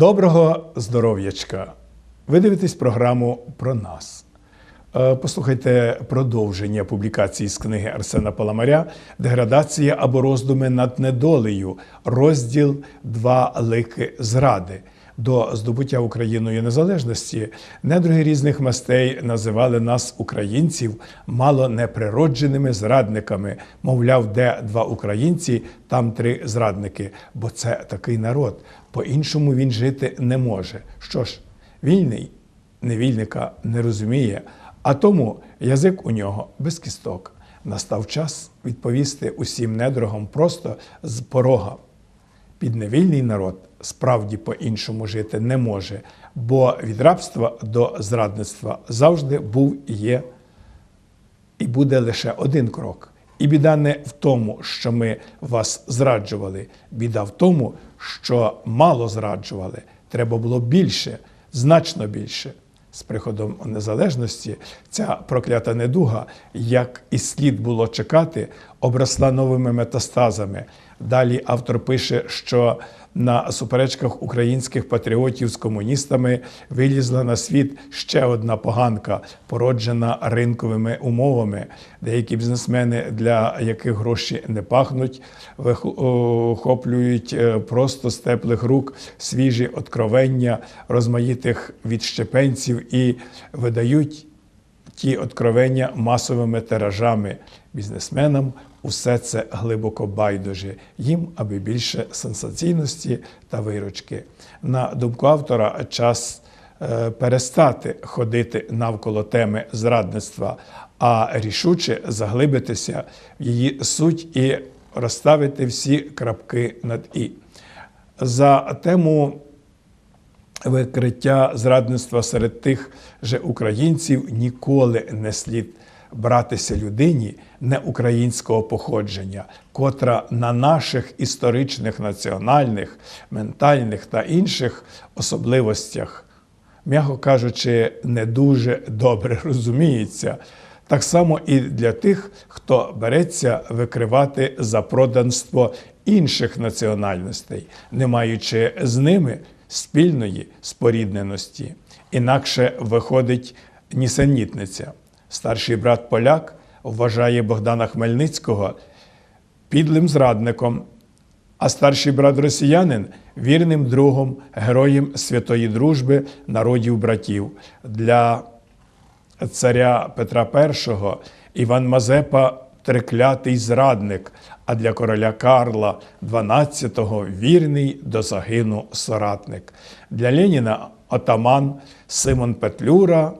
Доброго здоров'ячка! Ви дивитесь програму про нас. Е, Послухайте продовження публікації з книги Арсена Паламаря Деградація або роздуми над недолею. Розділ Два лики зради. До здобуття Україною незалежності недруги різних мастей називали нас, українців, мало неприродженими зрадниками. Мовляв, де два українці, там три зрадники. Бо це такий народ. По-іншому він жити не може. Що ж, вільний невільника не розуміє, а тому язик у нього без кісток. Настав час відповісти усім недругам просто з порога. Підневільний народ справді по-іншому жити не може, бо від рабства до зрадництва завжди був і є, і буде лише один крок. І біда не в тому, що ми вас зраджували, біда в тому, що мало зраджували. Треба було більше, значно більше. З приходом незалежності ця проклята недуга, як і слід було чекати, обросла новими метастазами. Далі автор пише, що на суперечках українських патріотів з комуністами вилізла на світ ще одна поганка, породжена ринковими умовами. Деякі бізнесмени, для яких гроші не пахнуть, вихоплюють е, просто з теплих рук свіжі откровення розмаїтих відщепенців і видають ті откровення масовими тиражами. Бізнесменам усе це глибоко байдуже, їм аби більше сенсаційності та виручки. На думку автора, час е, перестати ходити навколо теми зрадництва, а рішуче заглибитися в її суть і розставити всі крапки над і. За тему викриття зрадництва серед тих же українців ніколи не слід братися людині не українського походження, котра на наших історичних, національних, ментальних та інших особливостях, м'яко кажучи, не дуже добре розуміється. Так само і для тих, хто береться викривати запроданство інших національностей, не маючи з ними спільної спорідненості. Інакше виходить нісенітниця. Старший брат поляк вважає Богдана Хмельницького підлим зрадником, а старший брат росіянин вірним другом, героєм святої дружби народів братів. Для царя Петра І Іван Мазепа триклятий зрадник, а для короля Карла XII вірний до загину соратник. Для Леніна отаман Симон Петлюра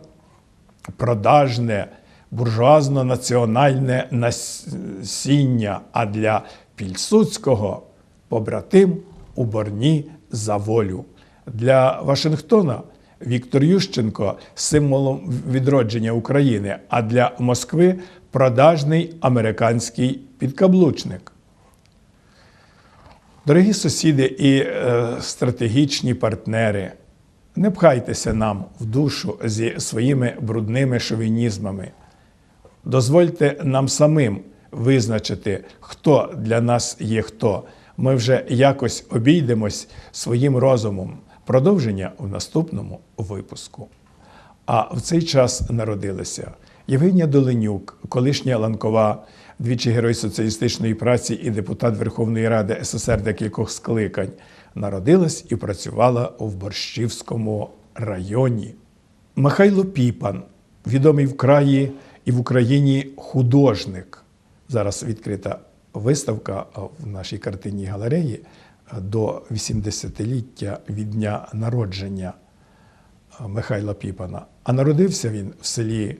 продажне буржуазно-національне насіння, а для Пільсуцького побратим у борні за волю. Для Вашингтона Віктор Ющенко символом відродження України, а для Москви продажний американський підкаблучник. Дорогі сусіди і е, стратегічні партнери, не пхайтеся нам в душу зі своїми брудними шовінізмами. Дозвольте нам самим визначити, хто для нас є хто. Ми вже якось обійдемось своїм розумом. Продовження в наступному випуску. А в цей час народилися Євгенія Доленюк, колишня ланкова, двічі герой соціалістичної праці і депутат Верховної Ради СССР декількох скликань, народилась і працювала в Борщівському районі. Михайло Піпан, відомий в краї і в Україні художник. Зараз відкрита виставка в нашій картинній галереї до 80-ліття від дня народження Михайла Піпана. А народився він в селі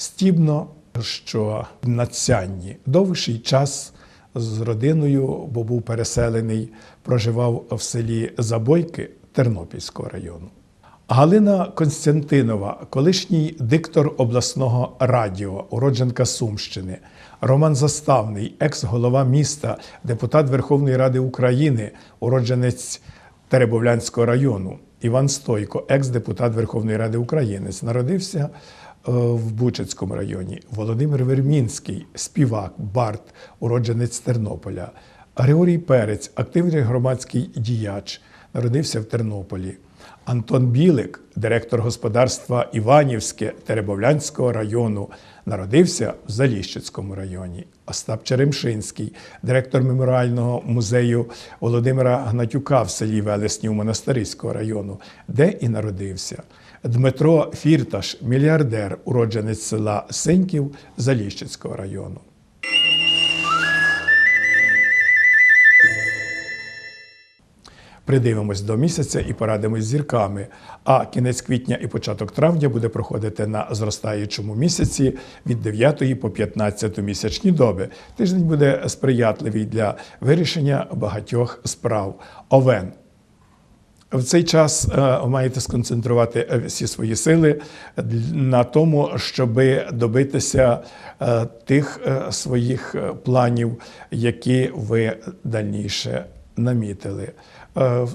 Стібно, що на Цянні. Довший час з родиною, бо був переселений, проживав в селі Забойки Тернопільського району. Галина Константинова, колишній диктор обласного радіо, уродженка Сумщини, Роман Заставний, екс-голова міста, депутат Верховної Ради України, уродженець Теребовлянського району, Іван Стойко, екс-депутат Верховної Ради України, народився в Бучацькому районі. Володимир Вермінський, співак, Барт, уродженець Тернополя. Григорій Перець, активний громадський діяч, народився в Тернополі. Антон Білик, директор господарства Іванівське Теребовлянського району, народився в Заліщицькому районі. Остап Черемшинський, директор меморіального музею Володимира Гнатюка в селі Велеснів Монастирського району, де і народився. Дмитро Фірташ, мільярдер, уродженець села Синьків Заліщицького району. Придивимось до місяця і порадимось з зірками. А кінець квітня і початок травня буде проходити на зростаючому місяці від 9 по 15 місячні доби. Тиждень буде сприятливий для вирішення багатьох справ. Овен. В цей час е, маєте сконцентрувати е, всі свої сили на тому, щоб добитися е, тих своїх планів, які ви дальніше намітили.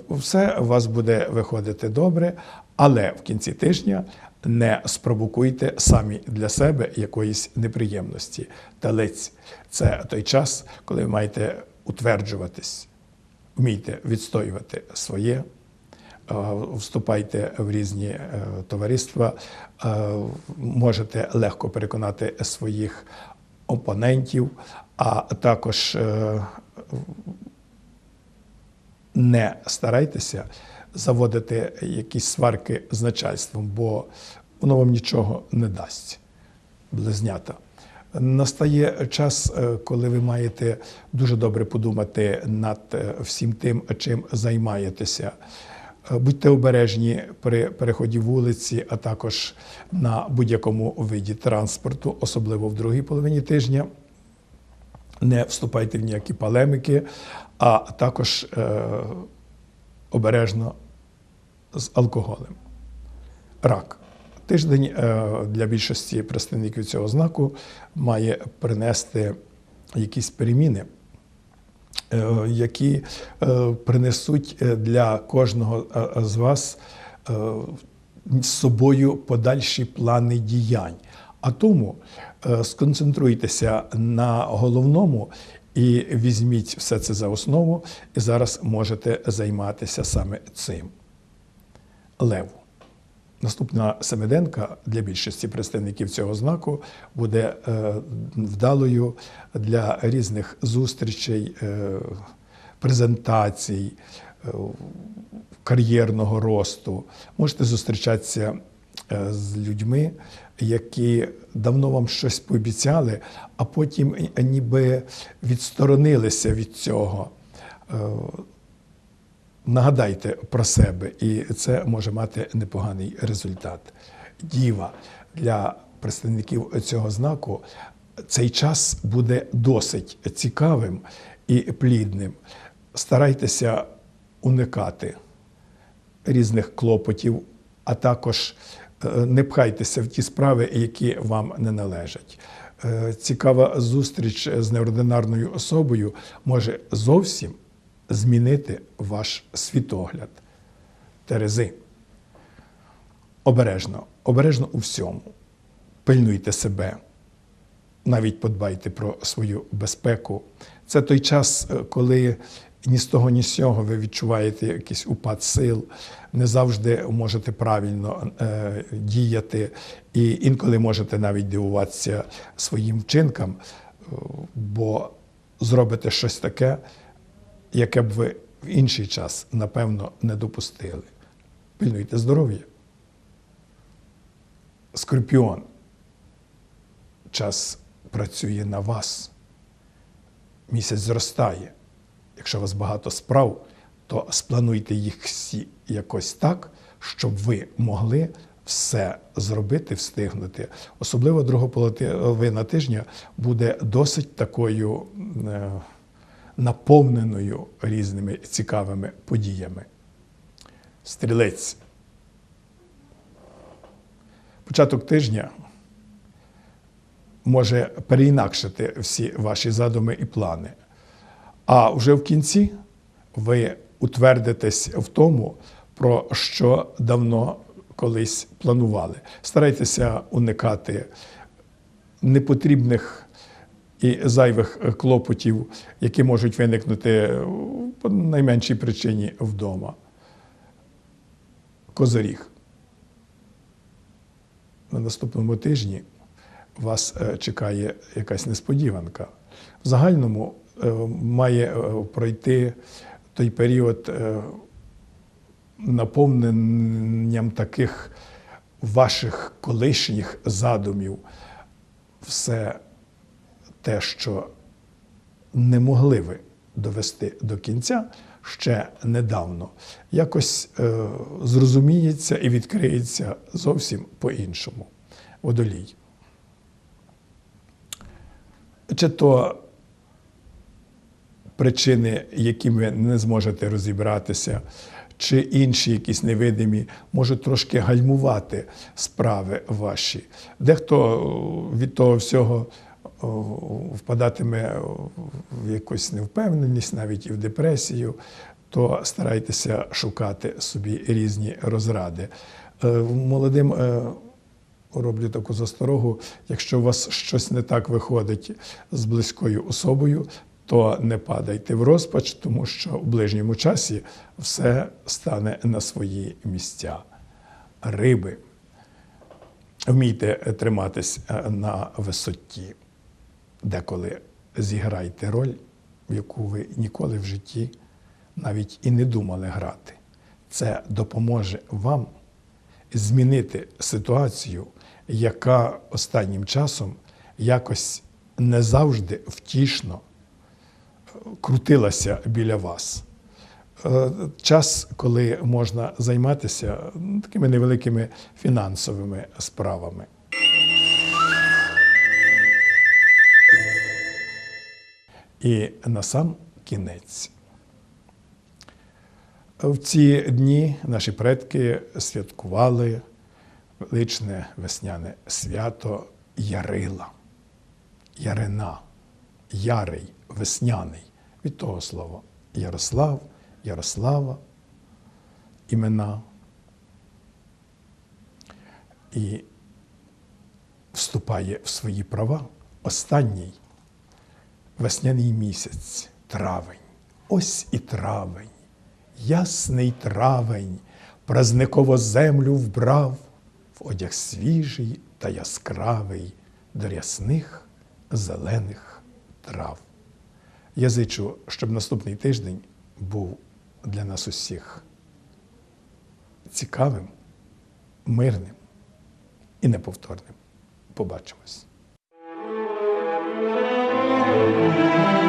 Все у вас буде виходити добре, але в кінці тижня не спровокуйте самі для себе якоїсь неприємності. Телець це той час, коли ви маєте утверджуватись, вмійте відстоювати своє. Е, Вступайте в різні е, товариства, е, можете легко переконати своїх опонентів, а також не старайтеся заводити якісь сварки з начальством, бо воно вам нічого не дасть. Близнята. Настає час, коли ви маєте дуже добре подумати над всім тим, чим займаєтеся. Е, Будьте обережні при переході вулиці, а також на будь-якому виді транспорту, особливо в другій половині тижня. Не вступайте в ніякі полемики, а також е, обережно з алкоголем. Рак. Тиждень е, для більшості представників цього знаку має принести якісь переміни, які е, принесуть е, для кожного е, з вас е, з собою подальші плани діянь. А тому е, сконцентруйтеся на головному і візьміть все це за основу, і зараз можете займатися саме цим. Лев. Наступна семиденка для більшості представників цього знаку буде е, вдалою для різних зустрічей, е, презентацій, е, кар'єрного росту. Можете зустрічатися з людьми, які давно вам щось пообіцяли, а потім ніби відсторонилися від цього. Нагадайте про себе, і це може мати непоганий результат. Діва для представників цього знаку цей час буде досить цікавим і плідним. Старайтеся уникати різних клопотів, а також е, не пхайтеся в ті справи, які вам не належать. Е, Цікава зустріч з неординарною особою може зовсім змінити ваш світогляд. Терези. Обережно, обережно у всьому. Пильнуйте себе, навіть подбайте про свою безпеку. Це той час, е, коли ні з того, ні з цього ви відчуваєте якийсь упад сил, не завжди можете правильно е, діяти, і інколи можете навіть дивуватися своїм вчинкам, е, бо зробите щось таке, яке б ви в інший час, напевно, не допустили. Пильнуйте здоров'я. Скорпіон. Час працює на вас. Місяць зростає. Якщо у вас багато справ, то сплануйте їх всі якось так, щоб ви могли все зробити, встигнути. Особливо друга половина тижня буде досить такою е, наповненою різними цікавими подіями. Стрілець. Початок тижня може переінакшити всі ваші задуми і плани. А вже в кінці ви утвердитесь в тому, про що давно колись планували. Старайтеся уникати непотрібних і зайвих е, клопотів, які можуть виникнути е, по найменшій причині вдома. Козоріг. На наступному тижні вас е, чекає якась несподіванка. В загальному має пройти той період наповненням таких ваших колишніх задумів, все те, що не могли ви довести до кінця ще недавно, якось е, зрозуміється і відкриється зовсім по-іншому. Водолій. Чи то причини, які ви не зможете розібратися, чи інші якісь невидимі, можуть трошки гальмувати справи ваші. Дехто від того всього впадатиме в якусь невпевненість, навіть і в депресію, то старайтеся шукати собі різні розради. Е, Молодим е, роблю таку засторогу. Якщо у вас щось не так виходить з близькою особою, то не падайте в розпач, тому що в ближньому часі все стане на свої місця. Риби. Вмійте триматись е, на висоті, деколи зіграйте роль, в яку ви ніколи в житті навіть і не думали грати. Це допоможе вам змінити ситуацію, яка останнім часом якось не завжди втішно е, крутилася біля вас. Е, Час, коли можна займатися ну, такими невеликими фінансовими справами. І на сам кінець. В ці дні наші предки святкували величне весняне свято Ярила, Ярина, Ярий, весняний. Від того слова Ярослав, Ярослава, імена. І вступає в свої права останній весняний місяць, травень. Ось і травень, ясний травень, празниково землю вбрав в одяг свіжий та яскравий до рясних зелених трав. Я зичу, щоб наступний тиждень був для нас усіх цікавим, мирним і неповторним. Побачимось. Música